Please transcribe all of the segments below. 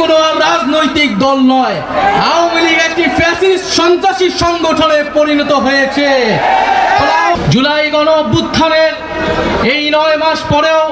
কোনো রাজনৈতিক দল নয়। আওয়ামী লীগ একটি ফ্যাসিস্ট সন্ত্রাসী সংগঠনে পরিণত হয়েছে। জুলাই গণ অভ্যুত্থানের এই নয় মাস পরেও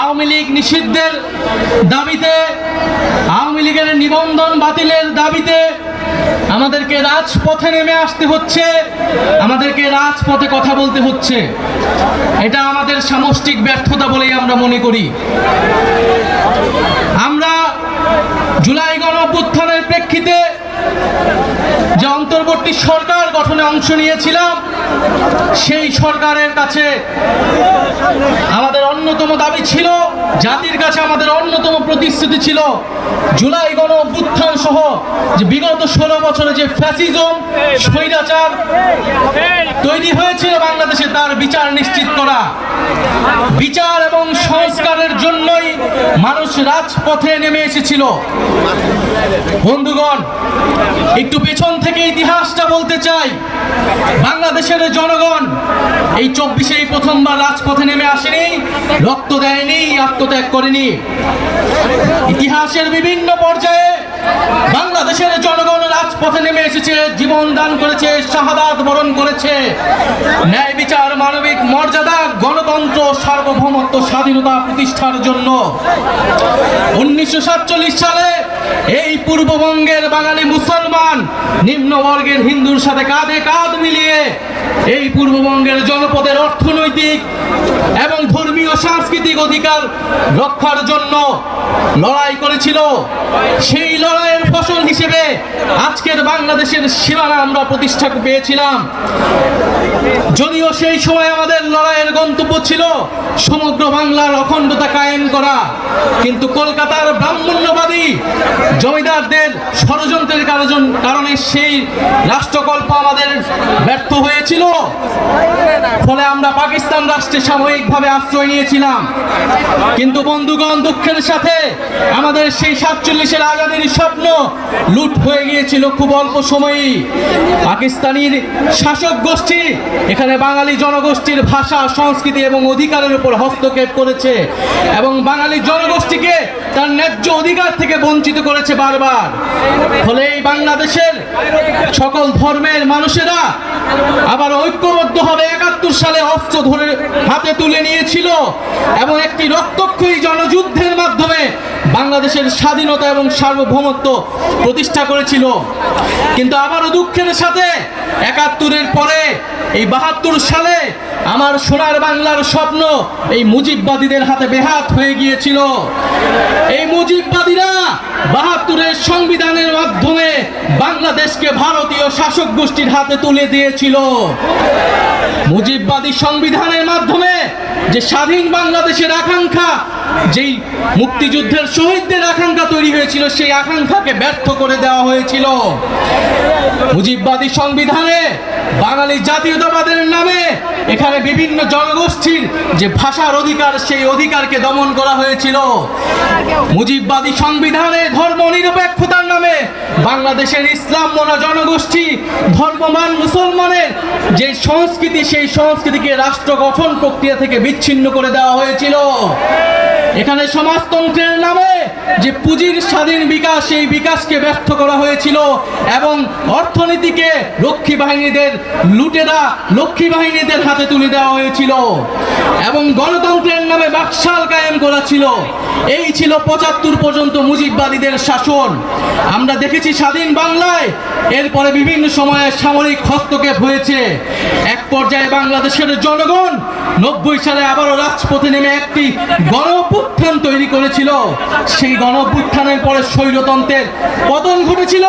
আওয়ামী লীগ নিষিদ্ধের দাবিতে, আওয়ামী লীগের নিবন্ধন বাতিলের দাবিতে আমাদেরকে রাজপথে নেমে আসতে হচ্ছে, আমাদেরকে রাজপথে কথা বলতে হচ্ছে। এটা আমাদের সামষ্টিক ব্যর্থতা বলেই আমরা মনে করি। আমরা জুলাই গণ অভ্যুত্থানের প্রেক্ষিতে যে অন্তর্বর্তী সরকার গঠনে অংশ নিয়েছিলাম, সেই সরকারের কাছে আমাদের অন্যতম দাবি ছিল, জাতির কাছে আমাদের অন্যতম প্রতিশ্রুতি ছিল জুলাই গণ অভ্যুত্থান সহ যে বিগত ষোলো বছরে যে ফ্যাসিজম, স্বৈরাচার তৈরি হয়েছিল বাংলাদেশে, তার বিচার নিশ্চিত করা। বিচার এবং সংস্কারের জন্যই মানুষ রাজপথে নেমে এসেছিল। বন্ধুগণ একটু পেছন থেকে ইতিহাসটা বলতে চাই। বাংলাদেশের জনগণ এই চব্বিশে প্রথমবার রাজপথে নেমে আসেনি, রক্ত দেয়নি, আত্মত্যাগ করেনি। ইতিহাসের বিভিন্ন পর্যায়ে বাংলাদেশের জনগণ রাজপথে নেমে এসেছে, জীবন দান করেছে, শাহাদাত বরণ করেছে, ন্যায় বিচার মানবিক মর্যাদা, গণতন্ত্র, সার্বভৌমত্ব, স্বাধীনতা প্রতিষ্ঠার জন্য। উনিশশো সাতচল্লিশ সালে এই পূর্ববঙ্গের বাঙালি মুসলমান নিম্নবর্গের হিন্দুর সাথে কাঁধে কাঁধ মিলিয়ে এই পূর্ববঙ্গের জনপদের অর্থনৈতিক এবং ধর্মীয় সাংস্কৃতিক অধিকার রক্ষার জন্য লড়াই করেছিল। সেই লড়াইয়ের ফসল হিসেবে আজকের বাংলাদেশের সীমানা আমরা প্রতিষ্ঠা পেয়েছিলাম। যদিও সেই সময় আমাদের লড়াইয়ের গন্তব্য ছিল সমগ্র বাংলার অখণ্ডতা কায়েম করা। কিন্তু কলকাতার ব্রাহ্মণ্যবাদী জমিদারদের ষড়যন্ত্রের কারণ কারণে সেই রাষ্ট্রকল্প আমাদের ব্যর্থ হয়েছিল। ফলে আমরা পাকিস্তান রাষ্ট্রে সাময়িকভাবে আশ্রয় নিয়েছিলাম। কিন্তু বন্ধুগণ, দুঃখের সাথে আমাদের সেই সাতচল্লিশের আজাদির স্বপ্ন লুট হয়ে গিয়েছিল খুব অল্প সময়েই। পাকিস্তানির শাসক গোষ্ঠী এখানে বাঙালি জনগোষ্ঠীর ভাষা, সংস্কৃতি এবং অধিকারের উপর হস্তক্ষেপ করেছে এবং বাঙালি জনগোষ্ঠীকে তার ন্যায্য অধিকার থেকে বঞ্চিত করেছে বারবার। ফলে এই বাংলাদেশের সকল ধর্মের মানুষেরা আবার ঐক্যবদ্ধভাবে একাত্তর সালে অস্ত্র ধরে হাতে তুলে নিয়েছিল এবং একটি রক্তক্ষয়ী জনযুদ্ধের মাধ্যমে বাংলাদেশের স্বাধীনতা এবং সার্বভৌমত্ব প্রতিষ্ঠা করেছিল। কিন্তু আবারও দুঃখের সাথে একাত্তরের পরে এই বাহাত্তর সালে আমার সোনার বাংলার স্বপ্ন এই মুজিববাদীদের হাতে বেহাত হয়ে গিয়েছিল। এই মুজিববাদীরা বাহাত্তরের সংবিধানের মাধ্যমে বাংলাদেশকে ভারতীয় শাসক গোষ্ঠীর হাতে তুলে দিয়েছিল। মুজিববাদী সংবিধানের মাধ্যমে যে স্বাধীন বাংলাদেশের আকাঙ্ক্ষা, যেই মুক্তিযুদ্ধের শহীদদের আকাঙ্ক্ষা তৈরি হয়েছিল, সেই আকাঙ্ক্ষাকে ব্যর্থ করে দেওয়া হয়েছিল। মুজিববাদী সংবিধানে বাঙালি জাতীয়তাবাদের নামে এখানে বিভিন্ন জনগোষ্ঠীর যে ভাষার অধিকার, সেই অধিকারকে দমন করা হয়েছিল। মুজিববাদী সংবিধানে ধর্ম নিরপেক্ষতার নামে বাংলাদেশের ইসলাম জনগোষ্ঠী ধর্মমান মুসলমানের যে সংস্কৃতি, সেই সংস্কৃতিকে রাষ্ট্র গঠন প্রক্রিয়া থেকে বিচ্ছিন্ন করে দেওয়া হয়েছিল। এখানে সমাজতন্ত্রের নামে যে পুঁজির স্বাধীন বিকাশ, সেই বিকাশকে ব্যর্থ করা হয়েছিল এবং অর্থনীতিকে রক্ষী বাহিনীদের লুটেরা, লক্ষ্মী বাহিনীদের হাতে তুলে দেওয়া হয়েছিল এবং গণতন্ত্রের নামে বাকশাল কায়েম করা ছিল। এই ছিল পঁচাত্তর পর্যন্ত মুজিববাদীদের শাসন। আমরা দেখেছি স্বাধীন বাংলায় এরপরে বিভিন্ন সময়ে সামরিক হস্তক্ষেপ হয়েছে। এক পর্যায়ে বাংলাদেশের জনগণ নব্বই সালে আবারও রাজপথে নেমে একটি গণ অভ্যুত্থান তৈরি করেছিল। সেই গণ পরে স্বৈরতন্ত্রের পতন ঘটেছিল।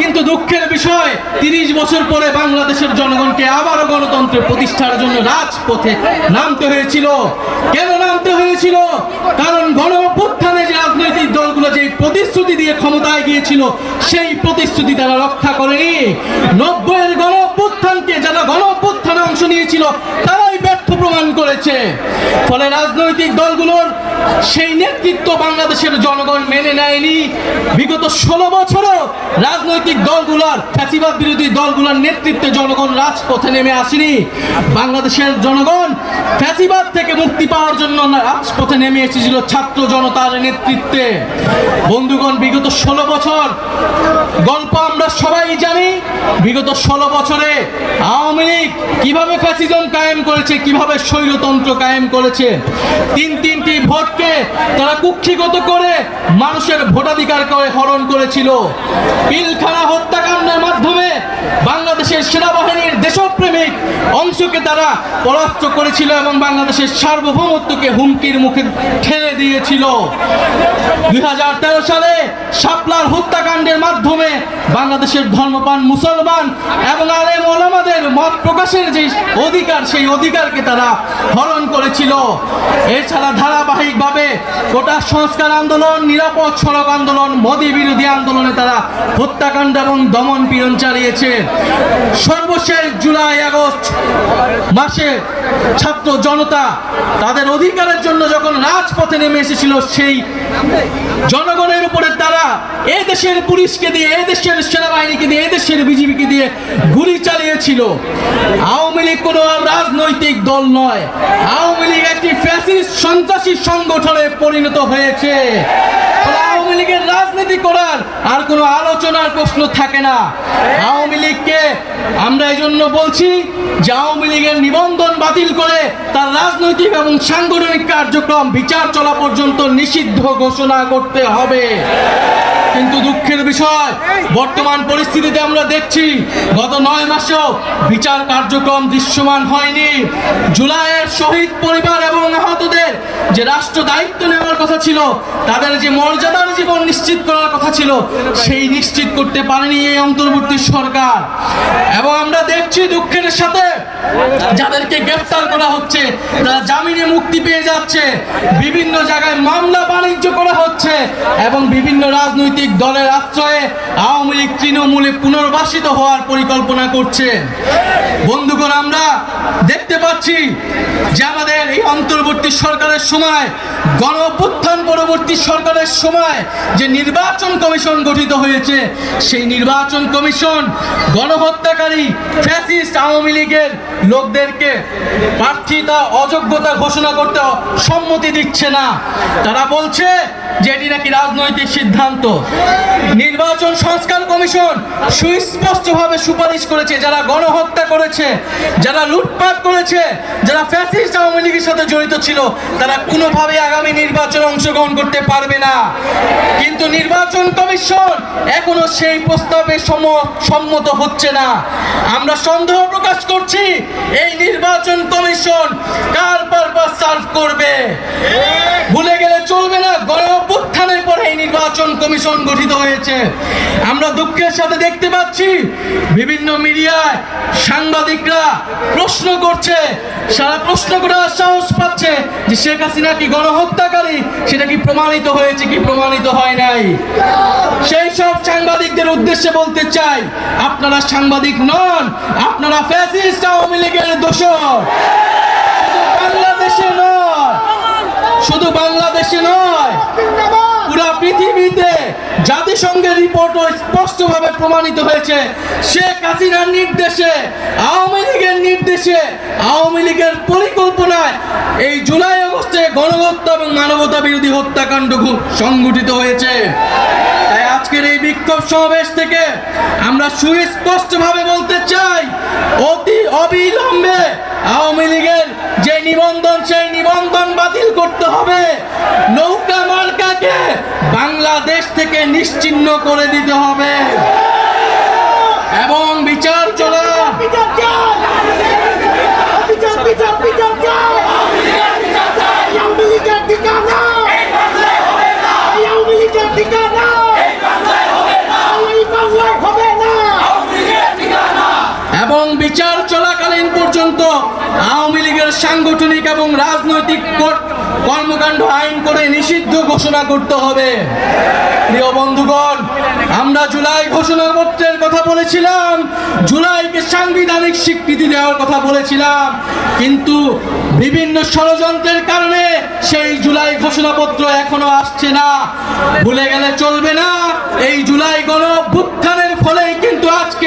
কিন্তু দুঃখের বিষয়, তিরিশ বছর পরে বাংলাদেশের জনগণকে আবারও গণতন্ত্রের প্রতিষ্ঠার জন্য রাজপথে নামতে হয়েছিল। কেন নামতে হয়েছিল? কারণ গণ যে রাজনৈতিক দলগুলো যে প্রতিশ্রুতি দিয়ে ক্ষমতায় গিয়েছিল, সেই প্রতিশ্রুতি তারা রক্ষা করেনি। নব্বইয়ের গণ যারা গণ অভ্যুত্থানে অংশ নিয়েছিল, তারাই ব্যর্থ প্রমাণ করেছে। ফলে রাজনৈতিক দলগুলোর সেই নেতৃত্ব বাংলাদেশের জনগণ মেনে নেয়নি। বিগত ষোলো বছরও রাজনৈতিক দলগুলোর, ফ্যাসিবাদ বিরোধী দলগুলোর নেতৃত্বে জনগণ রাজপথে নেমে আসেনি। বাংলাদেশের জনগণ ফ্যাসিবাদ থেকে মুক্তি পাওয়ার জন্য রাজপথে নেমে এসেছিল ছাত্র জনতার নেতৃত্বে। বন্ধুগণ, বিগত ষোলো বছর গল্প আমরা সবাই জানি, বিগত ষোলো বছরে আওয়ামী লীগ কীভাবে ফ্যাসিজম কায়েম করেছে, কীভাবে স্বৈরতন্ত্র কায়েম করেছে, তিন তিনটি ভোটকে তারা কুক্ষিগত করে মানুষের ভোটাধিকার করে হরণ করেছিল। পিলখানা হত্যাকাণ্ডের মাধ্যমে বাংলাদেশের সেনাবাহিনীর দেশপ্রেমিক অংশকে তারা পরাস্ত করেছিল এবং বাংলাদেশের সার্বভৌমত্বকে হুমকির মুখে ঠেলে দিয়েছিল। দুই হাজার তেরো সালে শাপলার হত্যাকাণ্ডের মাধ্যমে বাংলাদেশের ধর্মপান মুসলমান এবং আলেম ওলামাদের মত প্রকাশের যে অধিকার, সেই অধিকারকে তারা হরণ করেছিল। এছাড়া ধারাবাহিকভাবে গোটা সংস্কার আন্দোলন, নিরাপদ সড়ক আন্দোলন, মোদী বিরোধী আন্দোলনে তারা হত্যাকাণ্ড এবং দমন পীড়ন চালিয়েছে। সর্বশেষ জুলাই আগস্ট মাসে ছাত্র জনতা তাদের অধিকারের জন্য যখন রাজপথে নেমে এসেছিল, সেই জনগণের উপরে তারা এ দেশের পুলিশকে দিয়ে, এ দেশের সেনাবাহিনীকে দিয়ে, এ দেশের বিজেপিকে দিয়ে গুলি চালিয়েছিল। আওয়ামী লীগ কোনো রাজনৈতিক দল নয়। আওয়ামী লীগ একটি ফ্যাসিস্ট সন্ত্রাসী সংগঠনে পরিণত হয়েছে। আওয়ামী রাজনীতি করার আর কোনো আলোচনার প্রশ্ন থাকে না। আওয়ামী লীগকে আমরা এই জন্য বলছি যে আওয়ামী লীগের নিবন্ধন বাতিল করে তার রাজনৈতিক এবং সাংগঠনিক কার্যক্রম, বিচার চলা পর্যন্ত নিষিদ্ধ ঘোষণা করতে হবে। কিন্তু দুঃখের বিষয়, বর্তমান পরিস্থিতিতে আমরা দেখছি গত নয় মাসেও বিচার কার্যক্রম দৃশ্যমান হয়নি। জুলাইয়ের শহীদ পরিবার এবং আহতদের যে রাষ্ট্র দায়িত্ব নেওয়ার কথা ছিল, তাদের যে মর্যাদার জীবন নিশ্চিত করার কথা ছিল, সেই নিশ্চিত করতে পারেনি এই অন্তর্বর্তী সরকার। এবং আমরা দেখছি দুঃখের সাথে যাদেরকে গ্রেফতার করা হচ্ছে, তারা জামিনে মুক্তি পেয়ে যাচ্ছে। বিভিন্ন জায়গায় মামলা বাণিজ্য করা হচ্ছে এবং বিভিন্ন রাজনৈতিক দলের আশ্রয়ে আওয়ামী লীগ তৃণমূলে পুনর্বাসিত হওয়ার পরিকল্পনা করছে। বন্ধুগণ, আমরা দেখতে পাচ্ছি যে আমাদের এই অন্তর্বর্তী সরকারের সময় গণ অভ্যুত্থান পরবর্তী সরকারের সময় যে নির্বাচন কমিশন গঠিত হয়েছে। সেই নির্বাচন কমিশন গণহত্যাকারী, ফ্যাসিস্ট আওয়ামী লীগের লোকদেরকে প্রার্থিতা, অযোগ্যতা ঘোষণা করতে সম্মতি দিচ্ছে না। তারা বলছে যে এটি নাকি রাজনৈতিক সিদ্ধান্ত। নির্বাচন সংস্কার কমিশন সুস্পষ্টভাবে সুপারিশ করেছে, যারা গণহত্যা করেছে, যারা লুটপাট করেছে, যারা ফ্যাসিস্ট আওয়ামী লীগের সাথে জড়িত ছিল, তারা কোনোভাবে আগামী নির্বাচনে অংশগ্রহণ করতে পারবে না। কিন্তু নির্বাচন কমিশন এখনও সেই প্রস্তাবে সম্মত হচ্ছে না। আমরা সন্দেহ প্রকাশ করছি, এই নির্বাচন কমিশন কার পারপাস সার্ভ করবে। ভুলে গেলে চলবে না গণ অভ্যুত্থানের পরে এই নির্বাচন কমিশন গঠিত হয়েছে। আমরা দুঃখের সাথে দেখতে পাচ্ছি, বিভিন্ন মিডিয়ায় সাংবাদিকরা প্রশ্ন করছে, সারা প্রশ্ন করার সাহস পাচ্ছে যে শেখ হাসিনা কি গণহত্যাকারী, সেটা কি প্রমাণিত হয়েছে কি প্রমাণিত হয় নাই? সেই সব সাংবাদিকদের উদ্দেশ্যে বলতে চাই, আপনারা সাংবাদিক নন, আপনারা ফ্যাসিস্ট আওয়ামী লীগের দোষর। বাংলাদেশে নয়। শুধু বাংলাদেশে নয়, পুরা পৃথিবীতে জাতিসংঘের রিপোর্টও স্পষ্টভাবে প্রমাণিত হয়েছে। শেখ হাসিনার নির্দেশে, আওয়ামী লীগের নির্দেশে, আওয়ামী লীগের পরিকল্পনায় এই জুলাই আগস্টে গণহত্যা এবং মানবতা বিরোধী হত্যাকাণ্ড সংঘটিত হয়েছে। তাই আজকের এই বিক্ষোভ সমাবেশ থেকে আমরা সুস্পষ্টভাবে বলতে চাই, অতি অবিলম্বে আওয়ামী লীগের যে নিবন্ধন, সেই নিবন্ধন বাতিল করতে হবে। নৌকা মার্কাকে বাংলাদেশ থেকে নিশ্চিহ্ন করে দিতে হবে এবং বিচার চলা বিচার চাই বিচার বিচার বিচার চাই আওয়ামী লীগের ঠিকানা আওয়ামী লীগের ঠিকানা এই বাংলায় হবে না এবং বিচার চলাকালীন পর্যন্ত আওয়ামী লীগের সাংগঠনিক এবং রাজনৈতিক কর- কর্মকাণ্ড আইন করে নিষিদ্ধ ঘোষণা করতে হবে। প্রিয় বন্ধুগণ, আমরা জুলাই ঘোষণাপত্রের কথা বলেছিলাম, জুলাইকে সাংবিধানিক স্বীকৃতি দেওয়ার কথা বলেছিলাম, কিন্তু বিভিন্ন ষড়যন্ত্রের কারণে সেই জুলাই ঘোষণাপত্র এখনও আসছে না। ভুলে গেলে চলবে না। এই জুলাই গণ ফলেই কিন্তু বাংলাদেশে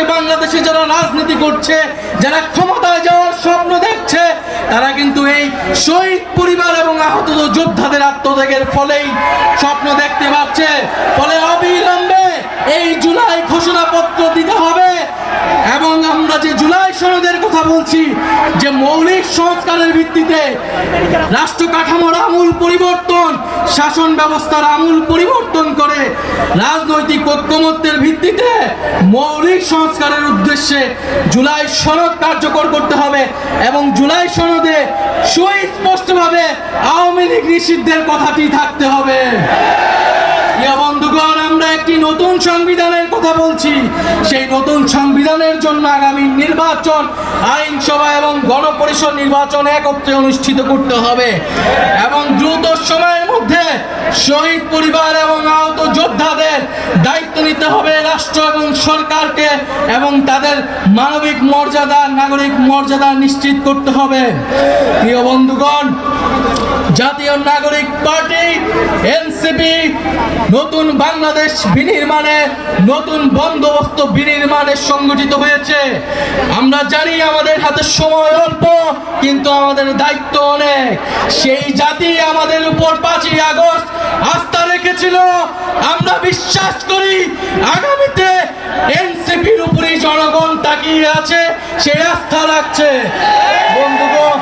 যারা রাজনীতি করছে, যারা ক্ষমতায় যাওয়ার স্বপ্ন দেখছে, তারা কিন্তু এই শহীদ পরিবার এবং আহত যোদ্ধাদের আত্মত্যাগের ফলেই স্বপ্ন দেখতে পাচ্ছে। ফলে অবিলম্বে এই জুলাই ঘোষণাপত্র দিতে হবে এবং আমরা যে জুলাই সনদের কথা বলছি, যে মৌলিক সংস্কারের ভিত্তিতে রাষ্ট্র কাঠামোর আমূল পরিবর্তন শাসন ব্যবস্থার আমূল পরিবর্তন করে রাজনৈতিক ঐক্যমত্যের ভিত্তিতে মৌলিক সংস্কারের উদ্দেশ্যে জুলাই সনদ কার্যকর করতে হবে এবং জুলাই সনদে সুস্পষ্টভাবে আওয়ামী লীগ নিষিদ্ধের কথাটি থাকতে হবে। বন্ধুগণ, আমরা একটি নতুন সংবিধানের কথা বলছি। সেই নতুন সংবিধানের জন্য আগামী নির্বাচন আইনসভা এবং গণপরিষদ নির্বাচন একত্রে অনুষ্ঠিত করতে হবে। এবং দ্রুত সময়ের মধ্যে শহীদ পরিবার এবং আহত যোদ্ধাদের দায়িত্ব নিতে হবে রাষ্ট্র এবং সরকারকে, এবং তাদের মানবিক মর্যাদা, নাগরিক মর্যাদা নিশ্চিত করতে হবে। প্রিয় বন্ধুগণ জাতীয় নাগরিক পার্টি, এনসিপি, নতুন বাংলাদেশ বিনির্মাণে নতুন বন্দোবস্ত বিনির্মাণে সংগঠিত হয়েছে। আমরা জানি আমাদের হাতে সময় অল্প, কিন্তু আমাদের দায়িত্ব অনেক। সেই জাতি আমাদের উপর পাঁচই আগস্ট আস্থা রেখেছিল। আমরা বিশ্বাস করি আগামীতে এনসিপির উপরেই জনগণ তাকিয়ে আছে, সেই আস্থা রাখছে। বন্ধুগণ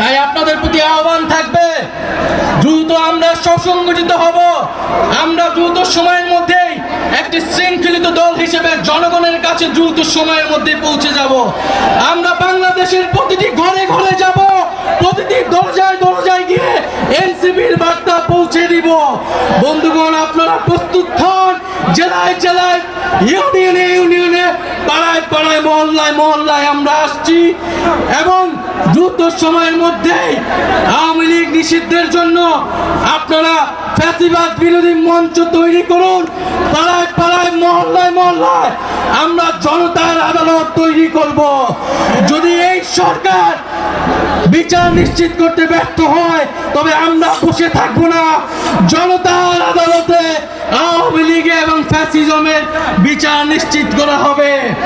তাই আপনাদের প্রতি আহ্বান থাকবে দ্রুত আমরা সুসংগঠিত হব আমরা দ্রুত সময়ের মধ্যেই একটি শৃঙ্খলিত দল হিসেবে জনগণের কাছে দ্রুত সময়ের মধ্যে পৌঁছে যাব। আমরা বাংলাদেশের প্রতিটি ঘরে ঘরে যাব, প্রতিটি দরজায় দরজায় গিয়ে এনসিপির বার্তা পৌঁছে দিব। বন্ধুগণ, আপনারা প্রস্তুত হন জেলায় জেলায়, ইউনিয়নে ইউনিয়নে, পাড়ায় পাড়ায়, মহল্লায় মহল্লায় আমরা আসছি এবং দ্রুত সময়ের মধ্যেই আওয়ামী লীগ নিষিদ্ধের জন্য আপনারা ফ্যাসিবাদ বিরোধী মঞ্চ তৈরি করুন। পাড়ায় পাড়ায়, মহল্লায় মহল্লায় আমরা জনতার আদালত তৈরি করব। যদি এই সরকার বিচার নিশ্চিত করতে ব্যর্থ হয়, তবে আমরা বসে থাকব না। জনতার আদালতে আওয়ামী লীগে এবং ফ্যাসিজমের বিচার নিশ্চিত করা হবে।